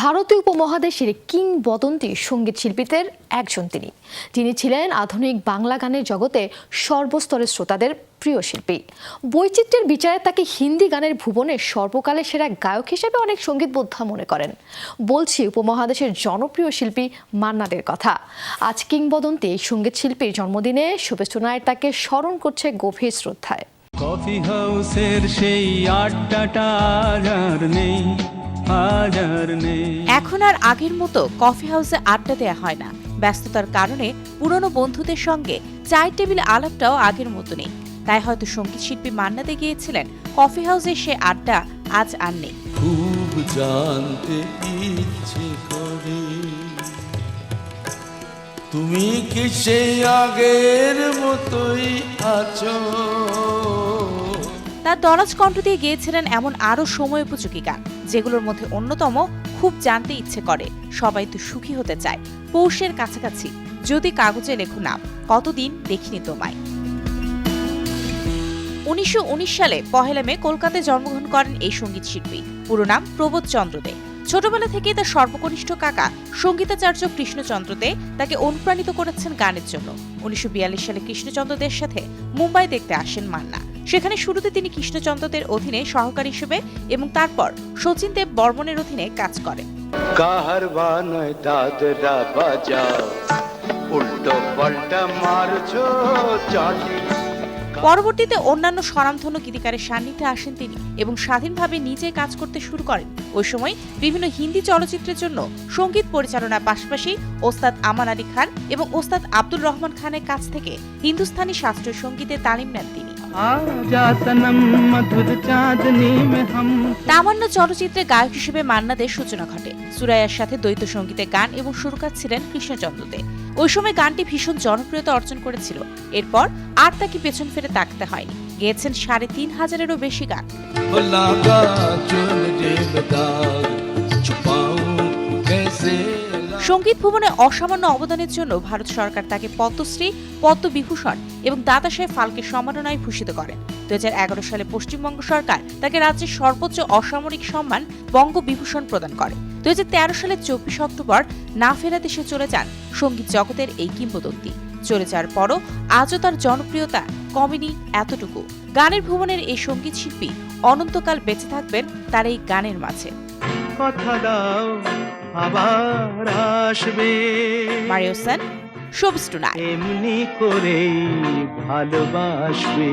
ভারতীয় উপমহাদেশের কিংবদন্তি সংগীত শিল্পীদের একজন তিনি। তিনি ছিলেন আধুনিক বাংলা গানের জগতে সর্বস্তরের শ্রোতাদের প্রিয় শিল্পী। বৈচিত্র্যের বিচারে তাকে হিন্দি গানের ভুবনে সর্বকালের সেরা গায়ক হিসেবে অনেক সংগীত বোদ্ধা মনে করেন। বলছি, উপমহাদেশের জনপ্রিয় শিল্পী মান্নাদের কথা। আজ কিংবদন্তি সংগীত শিল্পীর জন্মদিনে শুভেচ্ছু নায়ের তাকে স্মরণ করছে গভীর শ্রদ্ধায়। কফি হাউসের সেই আড্ডাটা আর নেই। নেই। এখন আর আগের মতো কফি হাউসে আড্ডা দেওয়া হয় না। ব্যস্ততার কারণে পুরনো বন্ধুদের সঙ্গে চায়ের টেবিলে আলাপটাও আগের মতো নেই। তাই হয়তো সংগীত শিল্পী মান্নাতে গিয়েছিলেন। কফি হাউসে সে আড্ডা আজ আর নেই। খুব জানতে ইচ্ছে করি। তুমি কি সেই আগের মতোই আছো? তার দরাজ কণ্ঠ দিয়ে গিয়েছিলেন এমন আরও সময় উপযোগী গান, যেগুলোর মধ্যে অন্যতম খুব জানতে ইচ্ছে করে, সবাই তো সুখী হতে চায়। পৌষের কাছাকাছি, যদি কাগজে লেখো নাম, কতদিন দেখিনি তোমায়। উনিশশো উনিশ সালে পহেলা মে কলকাতায় জন্মগ্রহণ করেন এই সংগীত শিল্পী, পুরো নাম প্রবোধ চন্দ্র দে। ছোটবেলা থেকেই তার সর্বকনিষ্ঠ কাকা সঙ্গীতাচার্য কৃষ্ণচন্দ্র দে তাকে অনুপ্রাণিত করেছেন গানের জন্য। উনিশশো বিয়াল্লিশ সালে কৃষ্ণচন্দ্র দের সাথে মুম্বাই দেখতে আসেন মান্না। সেখানে শুরুতে তিনি কৃষ্ণচন্দ্রদের অধীনে সহকারী হিসেবে এবং তারপর শচীন দেব বর্মনের অধীনে কাজ করেন। পরবর্তীতে অন্যান্য স্বনামধন্য গীতিকারের সান্নিধ্যে আসেন তিনি এবং স্বাধীনভাবে নিজে কাজ করতে শুরু করেন। ওই সময় বিভিন্ন হিন্দি চলচ্চিত্রের জন্য সংগীত পরিচালনার পাশাপাশি ওস্তাদ আমান আলী খান এবং ওস্তাদ আব্দুর রহমান খানের কাছ থেকে হিন্দুস্তানি শাস্ত্রীয় সঙ্গীতে তালিম নেন তিনি। তামান্না চলচ্চিত্রে গায়ক হিসেবে মান্নাদের সূচনা ঘটে। সুরাইয়ার সাথে দ্বৈত সঙ্গীতে গান এবং সুরকার ছিলেন কৃষ্ণচন্দ্র দে ওই সময় গানটি ভীষণ জনপ্রিয়তা অর্জন করেছিল। এরপর আর তাকে পেছন ফিরে তাকতে হয়নি। গেয়েছেন সাড়ে তিন হাজারেরও বেশি গান। সংগীত ভুবনে অসামান্য অবদানের জন্য ভারত সরকার তাকে পদ্মশ্রী, পদ্মবিভূষণ এবং দাদা সাহেব ফালকে সম্মাননায় ভূষিত করেন। দু সালে পশ্চিমবঙ্গ সরকার তাকে রাজ্যের সর্বোচ্চ অসামরিক সম্মান, বঙ্গবিভূষণ প্রদান করে। দু সালের চব্বিশ অক্টোবর না ফেরা দেশে চলে যান সংগীত জগতের এই কিংবদন্তি। চলে যাওয়ার পরও আজও তার জনপ্রিয়তা কমেনি এতটুকু। গানের ভুবনের এই সংগীত শিল্পী অনন্তকাল বেঁচে থাকবেন তার এই গানের মাঝে। কথা দাও আবার আসবে। মারিওসান শোভস টুনাইট এমনি করেই ভালোবাসবে।